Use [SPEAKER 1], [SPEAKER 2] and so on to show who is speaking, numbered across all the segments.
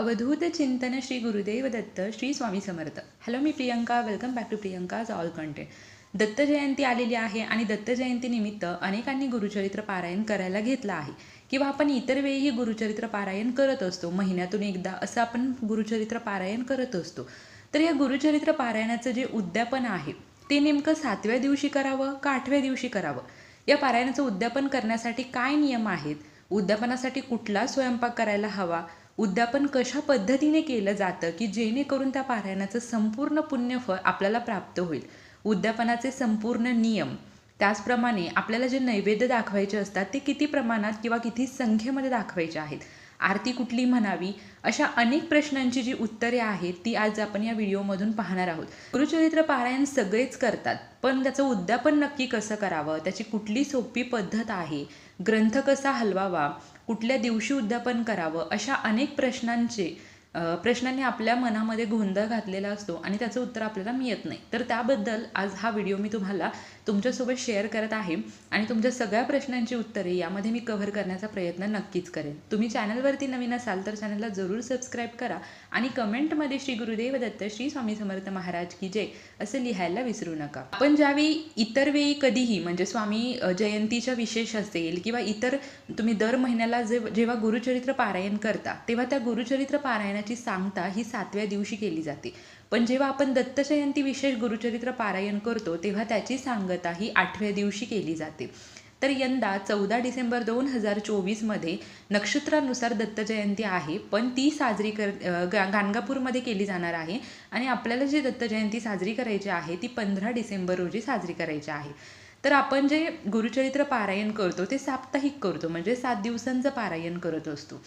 [SPEAKER 1] अवधूत चिंतन Shri Gurudev Datta Shri Swami Samarth. Hello me Priyanka. Welcome back to Priyanka's all content Datta Jayanti आलेली आहे आणि दत्त जयंतीनिमित्त अनेकांनी गुरुचरित्र पारायण करायला घेतलं आहे. किंवा आपण इतर वेळीही गुरुचरित्र पारायण करत असतो. महिन्यातून एकदा असं आपण गुरुचरित्र पारायण करत असतो. तर या गुरुचरित्र पारायणाचं जे उद्यापन आहे ते नेमकं सातव्या दिवशी करावं का आठव्या दिवशी करावं? या पारायणाचं उद्यापन करण्यासाठी काय नियम आहेत? उद्यापनासाठी कुठला स्वयंपाक करायला हवा? उद्यापन कशा पद्धतीने केलं जातं की जेणेकरून त्या पारायणाचं संपूर्ण पुण्यफळ आपल्याला प्राप्त होईल? उद्यापनाचे संपूर्ण नियम. त्याचप्रमाणे आपल्याला जे नैवेद्य दाखवायचे असतात ते किती प्रमाणात किंवा किती संख्येमध्ये दाखवायचे आहेत? आरती कुठली म्हणावी? अशा अनेक प्रश्नांची जी उत्तरे आहेत ती आज आपण या व्हिडिओमधून पाहणार आहोत. गुरुचरित्र पारायण सगळेच करतात पण त्याचं उद्यापन नक्की कसं करावं? त्याची कुठली सोपी पद्धत आहे? ग्रंथ कसा हलवावा कुठल्या दिवशी उद्यापन करावं अशा अनेक प्रश्नांचे अ, प्रश्नांनी आपल्या मनामध्ये गोंधळ घातलेला असतो आणि त्याचं उत्तर आपल्याला मिळत नाही. तर त्याबद्दल आज हा व्हिडिओ मी तुम्हाला तुमच्यासोबत शेअर करत आहे आणि तुमच्या सगळ्या प्रश्नांची उत्तरे यामध्ये मी कव्हर करण्याचा प्रयत्न नक्कीच करेन. तुम्ही चॅनलवरती नवीन असाल तर चॅनलला जरूर सबस्क्राईब करा आणि कमेंटमध्ये श्री गुरुदेव दत्त श्री स्वामी समर्थ महाराज की जय असं लिहायला विसरू नका. आपण ज्यावेळी इतर वेळी कधीही म्हणजे स्वामी जयंतीच्या विशेष असेल किंवा इतर तुम्ही दर महिन्याला जे जेव्हा गुरुचरित्र पारायण करता तेव्हा त्या गुरुचरित्र पारायणाची सांगता ही सातव्या दिवशी केली जाते. पण जेव्हा आपण दत्त जयंती विशेष गुरुचरित्र पारायण करतो तेव्हा त्याची सांगता ही आठव्या दिवशी केली जाते. तर यंदा चौदा डिसेंबर दोन हजार चोवीसमध्ये नक्षत्रानुसार दत्त जयंती आहे पण ती साजरी कर गा गाणगापूरमध्ये केली जाणार आहे आणि आपल्याला जी दत्त जयंती साजरी करायची आहे ती पंधरा डिसेंबर रोजी साजरी करायची आहे. तर आपण जे गुरुचरित्र पारायण करतो ते साप्ताहिक करतो म्हणजे सात दिवसांचं पारायण करत असतो.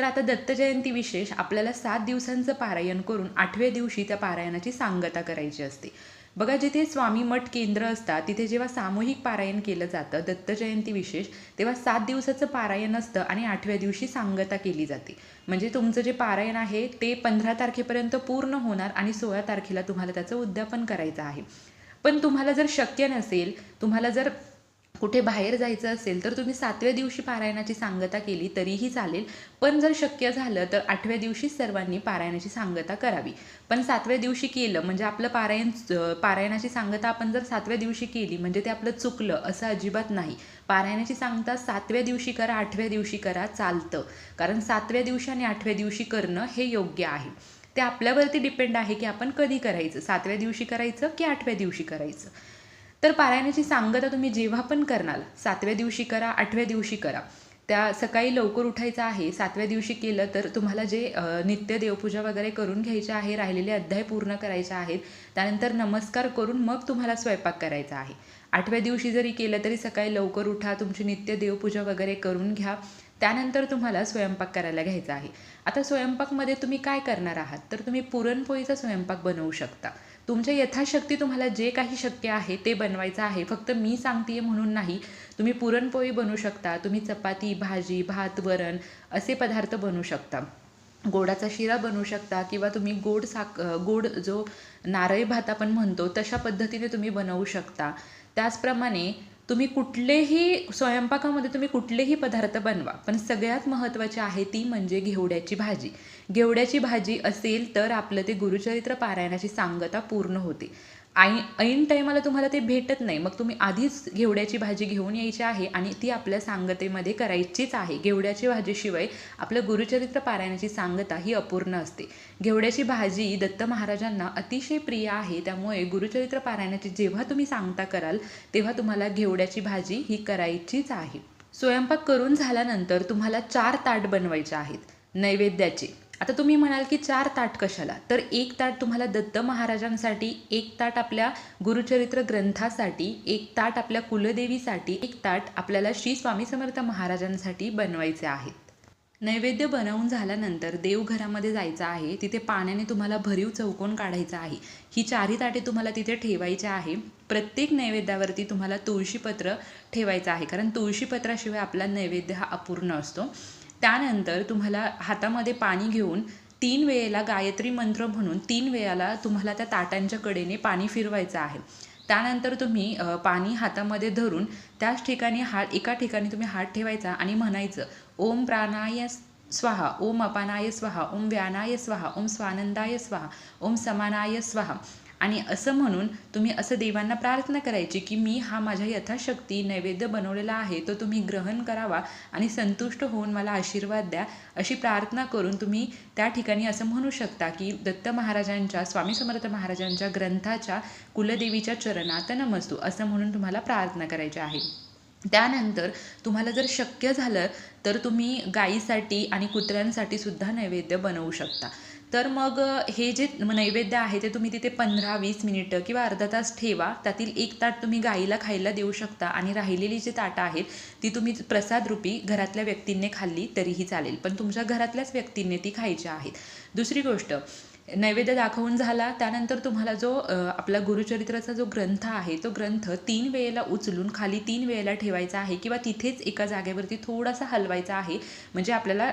[SPEAKER 1] तर आता दत्त जयंती विशेष आपल्याला सात दिवसांचं पारायण करून आठव्या दिवशी त्या पारायणाची सांगता करायची असते. बघा जिथे स्वामी मठ केंद्र असतात तिथे जेव्हा सामूहिक पारायण केलं जातं दत्त जयंती विशेष तेव्हा सात दिवसाचं पारायण असतं आणि आठव्या दिवशी सांगता केली जाते. म्हणजे तुमचं जे पारायण आहे ते पंधरा तारखेपर्यंत पूर्ण होणार आणि सोळा तारखेला तुम्हाला त्याचं उद्यापन करायचं आहे. पण तुम्हाला जर शक्य नसेल तुम्हाला जर कुठे बाहेर जायचं असेल तर तुम्ही सातव्या दिवशी पारायणाची सांगता केली तरीही चालेल. पण जर शक्य झालं तर आठव्या दिवशीच सर्वांनी पारायणाची सांगता करावी. पण सातव्या दिवशी केलं म्हणजे आपलं पारायण पारायणाची सांगता आपण जर सातव्या दिवशी केली म्हणजे ते आपलं चुकलं असं अजिबात नाही. पारायणाची सांगता सातव्या दिवशी करा आठव्या दिवशी करा चालतं. कारण सातव्या दिवशी आणि आठव्या दिवशी करणं हे योग्य आहे. ते आपल्यावरती डिपेंड आहे की आपण कधी करायचं सातव्या दिवशी करायचं की आठव्या दिवशी करायचं. तर पारायणाची सांगता तुम्ही जेव्हा पण करणार सातव्या दिवशी करा आठव्या दिवशी करा. त्या सकाळी लवकर उठायचं आहे सातव्या दिवशी केलं तर तुम्हाला जे नित्य देवपूजा वगैरे करून घ्यायचे आहे राहिलेले अध्याय पूर्ण करायचे आहेत त्यानंतर नमस्कार करून मग तुम्हाला स्वयंपाक करायचा आहे. आठव्या दिवशी जरी केलं तरी सकाळी लवकर उठा तुमची नित्य देवपूजा वगैरे करून घ्या त्यानंतर तुम्हाला स्वयंपाक करायला घ्यायचा आहे. आता स्वयंपाकमध्ये तुम्ही काय करणार आहात? तर तुम्ही पुरणपोळीचा स्वयंपाक बनवू शकता. तुमच्या यथाशक्ती तुम्हाला जे काही शक्य आहे ते बनवायचं आहे. फक्त मी सांगते म्हणून नाही. तुम्ही पुरणपोळी बनवू शकता. तुम्ही चपाती भाजी भात वरण असे पदार्थ बनवू शकता. गोडाचा शिरा बनवू शकता किंवा तुम्ही गोड साक गोड जो नारळी भात आपण म्हणतो तशा पद्धतीने तुम्ही बनवू शकता. त्याचप्रमाणे तुम्ही कुठलेही स्वयंपाकामध्ये तुम्ही कुठलेही पदार्थ बनवा पण सगळ्यात महत्त्वाची आहे ती म्हणजे घेवड्याची भाजी. घेवड्याची भाजी असेल तर आपलं ते गुरुचरित्र पारायणाची सांगता पूर्ण होते. आई ऐन टायमाला तुम्हाला ते भेटत नाही. मग तुम्ही आधीच घेवड्याची भाजी घेऊन यायची आहे आणि ती आपल्या सांगतेमध्ये करायचीच आहे. घेवड्याची भाजीशिवाय आपलं गुरुचरित्र पारायणाची सांगता ही अपूर्ण असते. घेवड्याची भाजी दत्त महाराजांना अतिशय प्रिय आहे. त्यामुळे गुरुचरित्र पारायणाची जेव्हा तुम्ही सांगता कराल तेव्हा तुम्हाला घेवड्याची भाजी ही करायचीच आहे. स्वयंपाक करून झाल्यानंतर तुम्हाला चार ताट बनवायचे आहेत. नैवेद्याचे. आता तुम्ही म्हणाल की चार ताट कशाला? तर एक ताट तुम्हाला दत्त महाराजांसाठी एक ताट आपल्या गुरुचरित्र ग्रंथासाठी एक ताट आपल्या कुलदेवीसाठी एक ताट आपल्याला श्री स्वामी समर्थ महाराजांसाठी बनवायचे आहेत. नैवेद्य बनवून झाल्यानंतर देवघरामध्ये जायचं आहे तिथे पाण्याने तुम्हाला भरीव चौकोन काढायचा आहे. ही चारही ताटे तुम्हाला तिथे ठेवायचे आहे. प्रत्येक नैवेद्यावरती तुम्हाला तुळशीपत्र ठेवायचं आहे कारण तुळशीपत्राशिवाय आपला नैवेद्य हा अपूर्ण असतो. त्यानंतर तुम्हाला हातामध्ये पाणी घेऊन तीन वेळेला गायत्री मंत्र म्हणून तीन वेळेला तुम्हाला त्या ताटांच्या कडेने पाणी फिरवायचं आहे. त्यानंतर तुम्ही पाणी हातामध्ये धरून त्याच ठिकाणी हात एका ठिकाणी तुम्ही हात ठेवायचा आणि म्हणायचं ओम प्राणाय स्वाहा ओम अपानाय स्वाहा ओम व्यानाय स्वाहा ओम स्वानंदाय स्वाहा ओम समानाय स्वाहा. आणि असं म्हणून तुम्ही असं देवांना प्रार्थना करायची की मी हा माझ्या यथाशक्ती नैवेद्य बनवलेला आहे तो तुम्ही ग्रहण करावा आणि संतुष्ट होऊन मला आशीर्वाद द्या अशी प्रार्थना करून तुम्ही त्या ठिकाणी असं म्हणू शकता की दत्त महाराजांच्या स्वामी समर्थ महाराजांच्या ग्रंथाच्या कुलदेवीच्या चरणात नमस्तू असं म्हणून तुम्हाला प्रार्थना करायची आहे. त्यानंतर तुम्हाला जर शक्य झालं तर तुम्ही गाईसाठी आणि कुत्र्यांसाठी सुद्धा नैवेद्य बनवू शकता. तर मग हे जे नैवेद्य आहे ते तुम्ही तिथे पंधरा वीस मिनिटं किंवा अर्धा तास ठेवा. त्यातील एक ताट तुम्ही गाईला खायला देऊ शकता आणि राहिलेली जी ताटं आहेत ती तुम्ही प्रसादरूपी घरातल्या व्यक्तींनी खाल्ली तरीही चालेल. पण तुमच्या घरातल्याच व्यक्तींनी ती खायची आहेत. दुसरी गोष्ट नैवेद्य दाखवून झाला. त्यानंतर तुम्हाला जो आपला गुरुचरित्राचा जो ग्रंथ आहे तो ग्रंथ तीन वेळेला उचलून खाली तीन वेळेला ठेवायचा आहे किंवा तिथेच एका जागेवरती थोडासा हलवायचा आहे. म्हणजे आपल्याला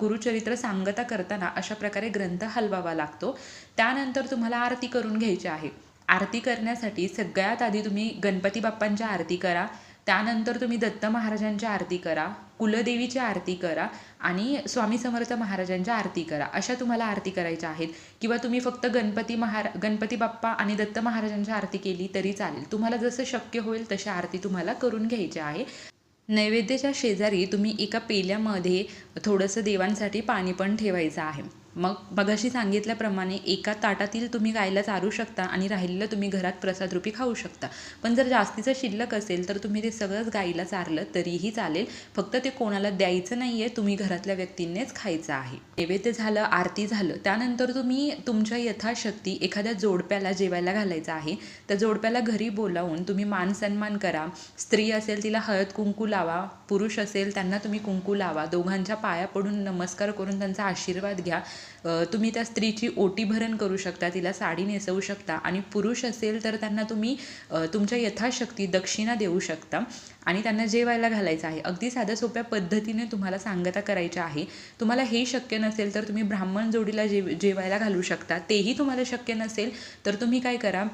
[SPEAKER 1] गुरुचरित्र सांगता करताना अशा प्रकारे ग्रंथ हलवावा लागतो. त्यानंतर तुम्हाला आरती करून घ्यायची आहे. आरती करण्यासाठी सगळ्यात आधी तुम्ही गणपती बाप्पांची आरती करा. त्यानंतर तुम्ही दत्त महाराजांची आरती करा. कुलदेवीची आरती करा आणि स्वामी समर्थ महाराजांच्या आरती करा. अशा तुम्हाला आरती करायच्या आहेत. किंवा तुम्ही फक्त गणपती महारा गणपती बाप्पा आणि दत्त महाराजांची आरती केली तरी चालेल. तुम्हाला जसं शक्य होईल तशी आरती तुम्हाला करून घ्यायची आहे. नैवेद्याच्या शेजारी तुम्ही एका पेल्यामध्ये थोडंसं देवांसाठी पाणी पण ठेवायचं आहे. मग मगाशी सांगितल्याप्रमाणे एका ताटातील तुम्ही गायला चारू शकता आणि राहिलेलं तुम्ही घरात प्रसादरूपी खाऊ शकता. पण जर जास्तीचं शिल्लक असेल तर तुम्ही ते सगळंच गाईला चारलं तरीही चालेल. फक्त ते कोणाला द्यायचं नाही आहे तुम्ही घरातल्या व्यक्तींनीच खायचं आहे. नैवेद्य झालं आरती झालं त्यानंतर तुम्ही तुमच्या यथाशक्ती एखाद्या जोडप्याला जेवायला घालायचं आहे. त्या जोडप्याला घरी बोलावून तुम्ही मान सन्मान करा. स्त्री असेल तिला हळद कुंकू लावा. पुरुष असेल त्यांना तुम्ही कुंकू लावा. दोघांच्या पाया पडून नमस्कार करून त्यांचा आशीर्वाद घ्या. तुम्ही त्या स्त्रीची ओटीभरण करू शकता तिला साडी नेसवू शकता आणि पुरुष असेल तर त्यांना तुम्ही तुमच्या यथाशक्ती दक्षिणा देऊ शकता. आणि त्यांना जेवायला घालायचं आहे. अगदी साध्या सोप्या पद्धतीने तुम्हाला सांगता करायच्या आहे. तुम्हाला हे शक्य नसेल तर तुम्ही ब्राह्मण जोडीला जे जेवायला घालू शकता. तेही तुम्हाला शक्य नसेल तर तुम्ही काय करा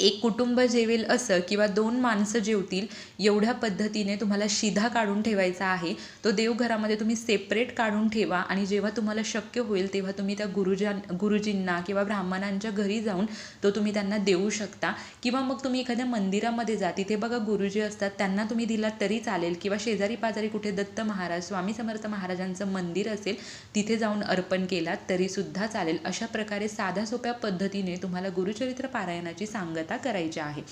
[SPEAKER 1] एक कुटुंब जेवेल असं किंवा दोन माणसं जेवतील एवढ्या पद्धतीने तुम्हाला शिधा काढून ठेवायचा आहे. तो देवघरामध्ये तुम्ही सेपरेट काढून ठेवा आणि जेव्हा तुम्हाला शक्य होईल तेव्हा तुम्ही त्या गुरुजां गुरुजींना किंवा ब्राह्मणांच्या घरी जाऊन तो तुम्ही त्यांना देऊ शकता. किंवा मग तुम्ही एखाद्या मंदिरामध्ये जा तिथे बघा गुरुजी असतात त्यांना तुम्ही दिलात तरी चालेल. किंवा शेजारी पाजारी कुठे दत्त महाराज स्वामी समर्थ महाराजांचं मंदिर असेल तिथे जाऊन अर्पण केलात तरीसुद्धा चालेल. अशा प्रकारे साध्या सोप्या पद्धतीने तुम्हाला गुरुचरित्र पारायणाची सांगत करायची आहे.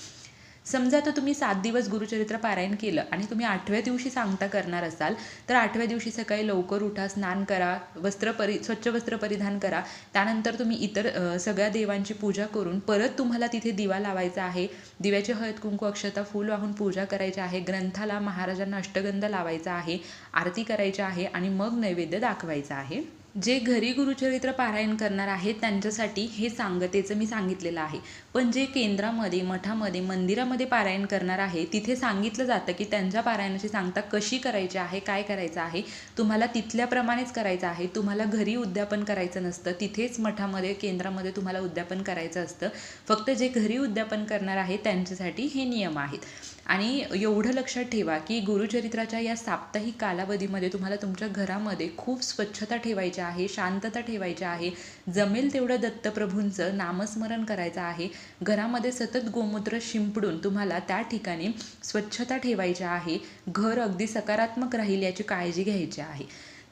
[SPEAKER 1] समजा आता तुम्ही सात दिवस गुरुचरित्र पारायण केलं आणि तुम्ही आठव्या दिवशी सांगता करणार असाल तर आठव्या दिवशी सकाळी लवकर उठा स्नान करा वस्त्र परि स्वच्छ वस्त्र परिधान करा. त्यानंतर तुम्ही इतर सगळ्या देवांची पूजा करून परत तुम्हाला तिथे दिवा लावायचा आहे. दिव्याचे हळद कुंकू अक्षता फूल वाहून पूजा करायची आहे. ग्रंथाला महाराजांना अष्टगंध लावायचा आहे. आरती करायची आहे आणि मग नैवेद्य दाखवायचा आहे. जे घरी गुरुचरित्र पारायण करणार आहेत त्यांच्यासाठी हे सांगतेचं मी सांगितलेलं आहे. पण जे केंद्रामध्ये मठामध्ये मंदिरामध्ये पारायण करणार आहे तिथे सांगितलं जातं की त्यांच्या पारायणाची सांगता कशी करायची आहे काय करायचं आहे तुम्हाला तिथल्याप्रमाणेच करायचं आहे तुम्हाला घरी उद्यापन करायचं नसतं तिथेच मठामध्ये केंद्रामध्ये तुम्हाला उद्यापन करायचं असतं. फक्त जे घरी उद्यापन करणार आहे त्यांच्यासाठी हे नियम आहेत. आणि एवढं लक्षात ठेवा की गुरुचरित्राच्या या साप्ताहिक कालावधीमध्ये तुम्हाला तुमच्या घरामध्ये खूप स्वच्छता ठेवायची आहे शांतता ठेवायची आहे. जमेल तेवढं दत्तप्रभूंचं नामस्मरण करायचं आहे. घरामध्ये सतत गोमूत्र शिंपडून तुम्हाला त्या ठिकाणी स्वच्छता ठेवायची आहे. घर अगदी सकारात्मक राहील याची काळजी घ्यायची आहे.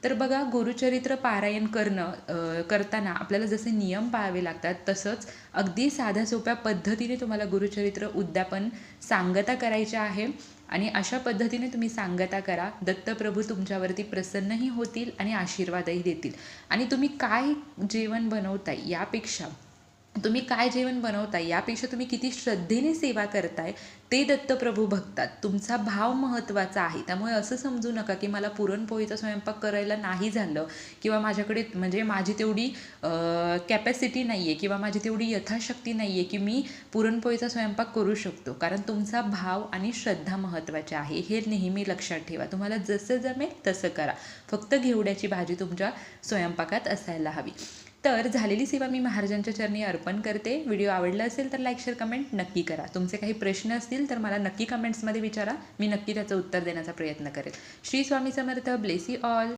[SPEAKER 1] तर बघा गुरुचरित्र पारायण करणं करताना आपल्याला जसे नियम पाळावे लागतात तसंच अगदी साध्या सोप्या पद्धतीने तुम्हाला गुरुचरित्र उद्यापन सांगता करायचे आहे. आणि अशा पद्धतीने तुम्ही सांगता करा. दत्तप्रभू तुमच्यावरती प्रसन्नही होतील आणि आशीर्वादही देतील. आणि तुम्ही काय जेवण बनवताय यापेक्षा तुम्ही काय जेवण बनवताय यापेक्षा तुम्ही किती श्रद्धेने सेवा करताय ते दत्तप्रभू बघतात. तुमचा भाव महत्त्वाचा आहे. त्यामुळे असं समजू नका की मला पुरणपोळीचा स्वयंपाक करायला नाही झालं किंवा माझ्याकडे म्हणजे माझी तेवढी कॅपॅसिटी नाही आहे किंवा माझी तेवढी यथाशक्ती नाही आहे की मी पुरणपोळीचा स्वयंपाक करू शकतो. कारण तुमचा भाव आणि श्रद्धा महत्त्वाची आहे. हे नेहमी लक्षात ठेवा. तुम्हाला जसं जमेल तसं करा. फक्त घेवड्याची भाजी तुमच्या स्वयंपाकात असायला हवी. तर झालेली सेवा मी महाराजांच्या चरणी अर्पण करते. व्हिडिओ आवडला असेल तर लाईक शेअर कमेंट नक्की करा. तुमचे काही प्रश्न असतील तर मला नक्की कमेंट्समध्ये विचारा. मी नक्की त्याचं उत्तर देण्याचा प्रयत्न करेल. श्री स्वामी समर्थ. Blessed all.